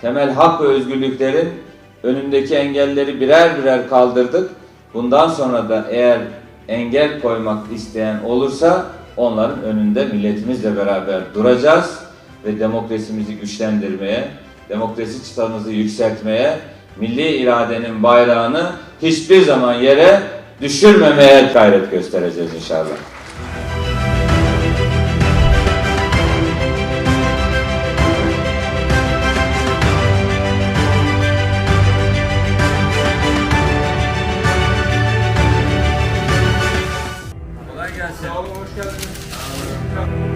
temel hak ve özgürlüklerin önündeki engelleri birer birer kaldırdık. Bundan sonra da eğer engel koymak isteyen olursa onların önünde milletimizle beraber duracağız ve demokrasimizi güçlendirmeye, demokrasi çıtamızı yükseltmeye, milli iradenin bayrağını hiçbir zaman yere düşürmemeye gayret göstereceğiz inşallah. Gelsin. Sağ olun, hoş geldiniz.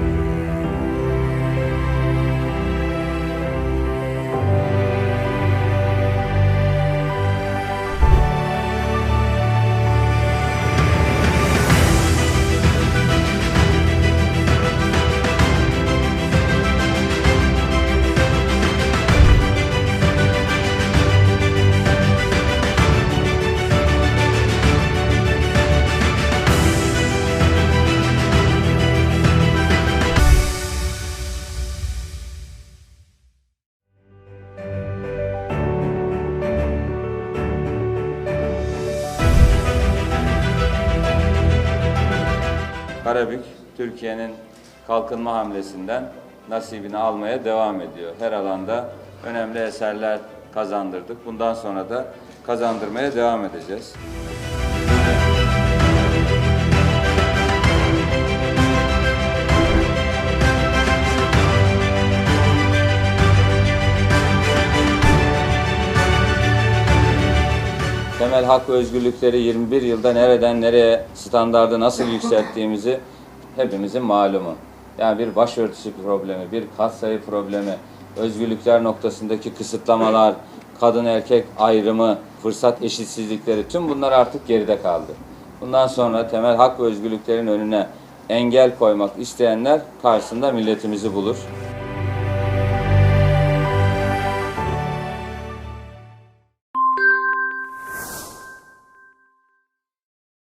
Karabük, Türkiye'nin kalkınma hamlesinden nasibini almaya devam ediyor. Her alanda önemli eserler kazandırdık. Bundan sonra da kazandırmaya devam edeceğiz. Temel hak ve özgürlükleri 21 yılda nereden nereye standardı nasıl yükselttiğimizi hepimizin malumu. Yani bir başörtüsü problemi, bir kat sayı problemi, özgürlükler noktasındaki kısıtlamalar, kadın erkek ayrımı, fırsat eşitsizlikleri tüm bunlar artık geride kaldı. Bundan sonra temel hak ve özgürlüklerin önüne engel koymak isteyenler karşısında milletimizi bulur.